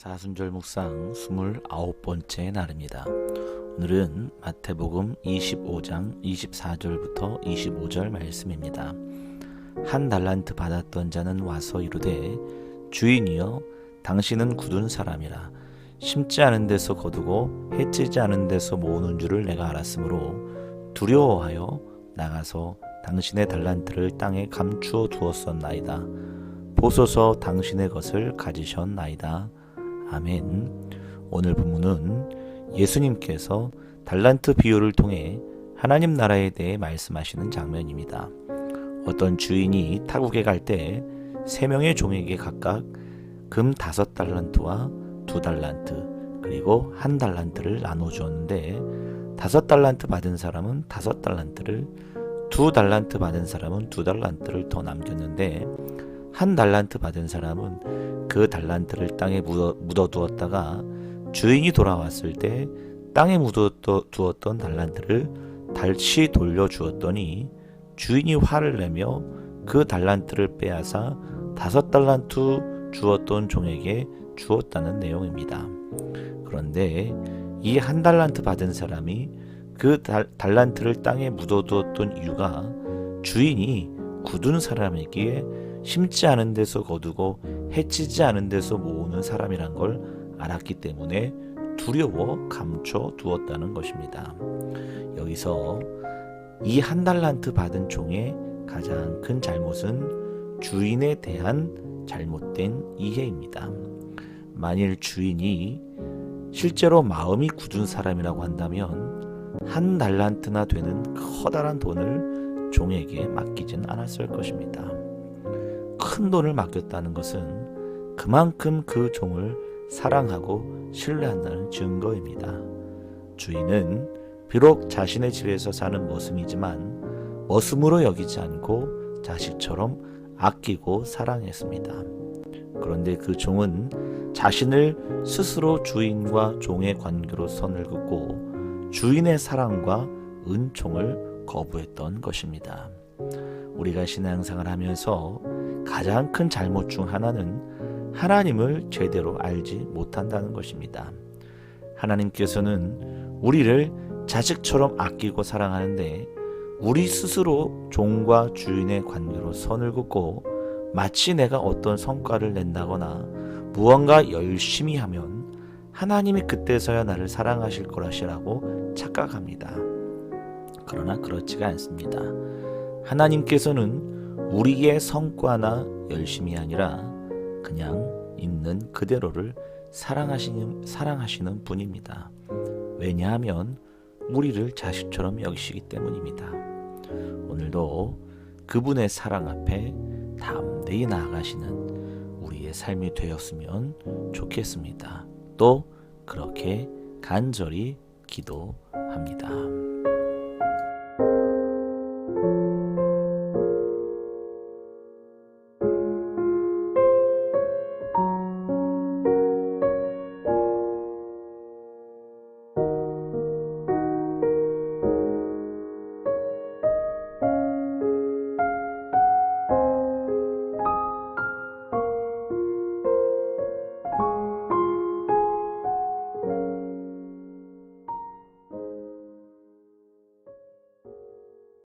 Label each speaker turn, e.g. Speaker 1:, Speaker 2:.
Speaker 1: 사순절 묵상 29번째 날입니다. 오늘은 마태복음 25장 24절부터 25절 말씀입니다. 한 달란트 받았던 자는 와서 이르되 주인이여 당신은 굳은 사람이라 심지 않은 데서 거두고 해치지 않은 데서 모으는 줄을 내가 알았으므로 두려워하여 나가서 당신의 달란트를 땅에 감추어 두었었나이다. 보소서 당신의 것을 가지셨나이다. 아멘. 오늘 본문은 예수님께서 달란트 비유를 통해 하나님 나라에 대해 말씀하시는 장면입니다. 어떤 주인이 타국에 갈 때 세 명의 종에게 각각 금 다섯 달란트와 두 달란트 그리고 한 달란트를 나눠 주었는데 다섯 달란트 받은 사람은 다섯 달란트를 두 달란트 받은 사람은 두 달란트를 더 남겼는데 한 달란트 받은 사람은 그 달란트를 땅에 묻어, 묻어 두었다가 주인이 돌아왔을 때 땅에 묻어 두었던 달란트를 다시 돌려 주었더니 주인이 화를 내며 그 달란트를 빼앗아 다섯 달란트 주었던 종에게 주었다는 내용입니다. 그런데 이 한 달란트 받은 사람이 그 달, 달란트를 땅에 묻어두었던 이유가 주인이 굳은 사람이기에 심지 않은 데서 거두고 해치지 않은 데서 모으는 사람이란 걸 알았기 때문에 두려워 감춰 두었다는 것입니다. 여기서 이 한 달란트 받은 종의 가장 큰 잘못은 주인에 대한 잘못된 이해입니다. 만일 주인이 실제로 마음이 굳은 사람이라고 한다면 한 달란트나 되는 커다란 돈을 종에게 맡기진 않았을 것입니다. 큰 돈을 맡겼다는 것은 그만큼 그 종을 사랑하고 신뢰한다는 증거입니다. 주인은 비록 자신의 집에서 사는 머슴이지만 머슴으로 여기지 않고 자식처럼 아끼고 사랑했습니다. 그런데 그 종은 자신을 스스로 주인과 종의 관계로 선을 긋고 주인의 사랑과 은총을 거부했던 것입니다. 우리가 신앙생활 하면서 가장 큰 잘못 중 하나는 하나님을 제대로 알지 못한다는 것입니다. 하나님께서는 우리를 자식처럼 아끼고 사랑하는데 우리 스스로 종과 주인의 관계로 선을 긋고 마치 내가 어떤 성과를 낸다거나 무언가 열심히 하면 하나님이 그때서야 나를 사랑하실 거라시라고 착각합니다. 그러나 그렇지가 않습니다. 하나님께서는 우리의 성과나 열심이 아니라 그냥 있는 그대로를 사랑하시는, 사랑하시는 분입니다. 왜냐하면 우리를 자식처럼 여기시기 때문입니다. 오늘도 그분의 사랑 앞에 담대히 나아가시는 우리의 삶이 되었으면 좋겠습니다. 또 그렇게 간절히 기도합니다.